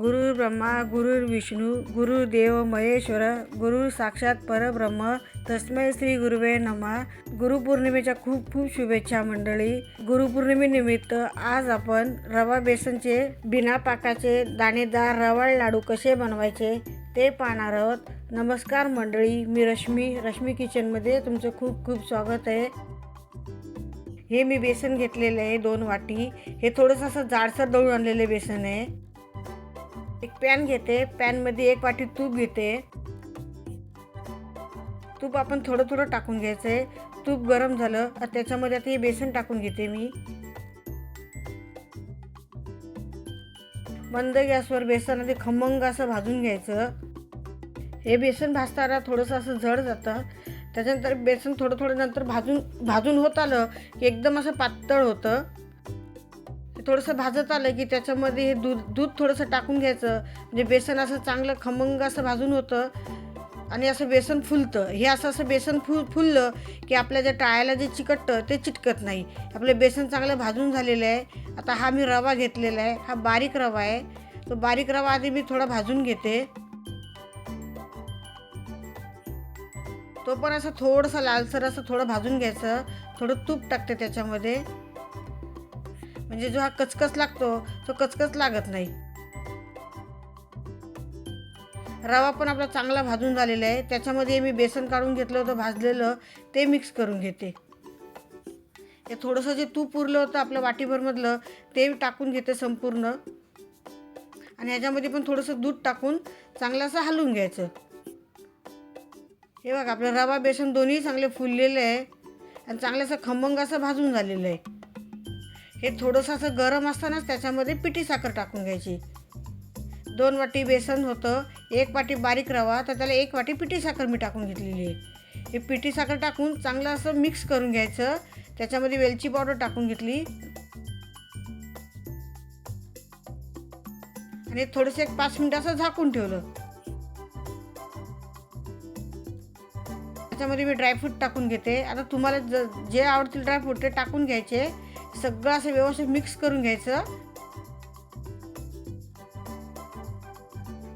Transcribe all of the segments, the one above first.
गुरु ब्रह्मा गुरु विष्णू गुरु महेश्वर गुरु साक्षात परब्रह्म तस्मै श्री गुरुवे नमा. गुरुपौर्णिमेच्या खूप खूप शुभेच्छा मंडळी. गुरुपौर्णिमेनिमित्त आज आपण रवा बेसनचे बिना पाकाचे दाणेदार रवाळ लाडू कसे बनवायचे ते पाहणार आहोत. नमस्कार मंडळी मी रश्मी रश्मी किचनमध्ये तुमचं खूप खूप स्वागत आहे. हे मी बेसन घेतलेलं आहे दोन वाटी. हे थोडंसं असं जाडसर दळून आणलेले बेसन आहे. एक पॅन घेते. पॅनमध्ये एक वाटी तूप घेते. तूप आपण थोडं थोडं टाकून घ्यायचं आहे तूप गरम झालं त्याच्यामध्ये आता हे बेसन टाकून घेते मी. मंद गॅसवर बेसन आधी खमंग असं भाजून घ्यायचं. हे बेसन भाजताना थोडंसं असं जड जातं. त्याच्यानंतर बेसन थोडं थोडं नंतर भाजून भाजून होत आलं की एकदम असं पातळ होतं. ते थोडंसं भाजत आलं की त्याच्यामध्ये हे दूध दूध थोडंसं टाकून घ्यायचं. म्हणजे बेसन असं चांगलं खमंग असं भाजून होतं. आणि असं बेसन फुलतं. हे असं असं बेसन फुल फुललं की आपल्या ज्या टाळ्याला जे चिकटतं ते चिटकत नाही. आपलं बेसन चांगलं भाजून झालेलं आहे. आता हा मी रवा घेतलेला आहे. हा बारीक रवा आहे. तो बारीक रवा आधी मी थोडा भाजून घेते. तो पण असं थोडंसं लालसर असं थोडं भाजून घ्यायचं. थोडं तूप टाकते त्याच्यामध्ये. म्हणजे जो हा कचकच लागतो तो कचकच लागत नाही. रवा पण आपला चांगला भाजून झालेला आहे. त्याच्यामध्ये मी बेसन काढून घेतलं होतं भाजलेलं ते मिक्स करून घेते. हे थोडंसं जे तूप उरलं होतं आपलं वाटीभरमधलं ते टाकून घेते संपूर्ण. आणि ह्याच्यामध्ये पण थोडंसं दूध टाकून चांगलं असं हलवून घ्यायचं. हे बघा आपलं रवा बेसन दोन्ही चांगले फुललेले आहे. आणि चांगलं असं खमंग असं भाजून झालेलं आहे. हे थोडंसं असं गरम असतानाच त्याच्यामध्ये पिठी साखर टाकून घ्यायची. दोन वाटी बेसन होतं एक वाटी बारीक रवा तर त्याला एक वाटी पिठी साखर मी टाकून घेतलेली आहे. हे पिठी साखर टाकून चांगलं असं मिक्स करून घ्यायचं. त्याच्यामध्ये वेलची पावडर टाकून घेतली. आणि थोडंसं एक पाच मिनटं असं झाकून ठेवलं. त्याच्यामध्ये मी ड्रायफ्रूट टाकून घेते. आता तुम्हाला ज जे आवडतील ड्रायफ्रूट ते टाकून घ्यायचे. सगळं असं व्यवस्थित मिक्स करून घ्यायचं.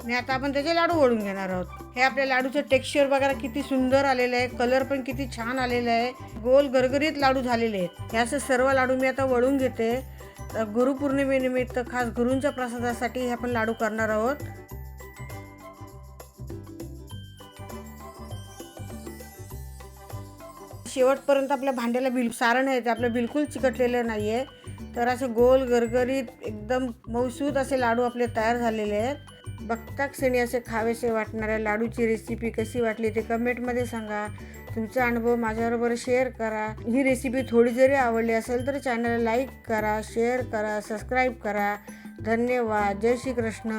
आणि आता आपण त्याचे लाडू वळून घेणार आहोत. हे आपल्या लाडूचं टेक्स्चर बघायला किती सुंदर आलेलं आहे. कलर पण किती छान आलेला आहे. गोल गरगरीत लाडू झालेले आहेत. हे असं सर्व लाडू मी आता वळून घेते. तर गुरुपौर्णिमेनिमित्त खास गुरूंच्या प्रसादासाठी हे आपण लाडू करणार आहोत. शेवटपर्यंत आपल्या भांड्याला बिल सारण आहे ते आपलं बिलकुल चिकटलेलं नाही आहे तर असे गोल गरगरीत एकदम मौसूद असे लाडू आपले तयार झालेले आहेत. बघता क्षणी असे खावेसे वाटणाऱ्या लाडूची रेसिपी कशी वाटली ते कमेंटमध्ये सांगा. तुमचा अनुभव माझ्याबरोबर शेअर करा. ही रेसिपी थोडी जरी आवडली असेल तर चॅनलला लाईक करा शेअर करा सबस्क्राईब करा. धन्यवाद. जय श्री कृष्ण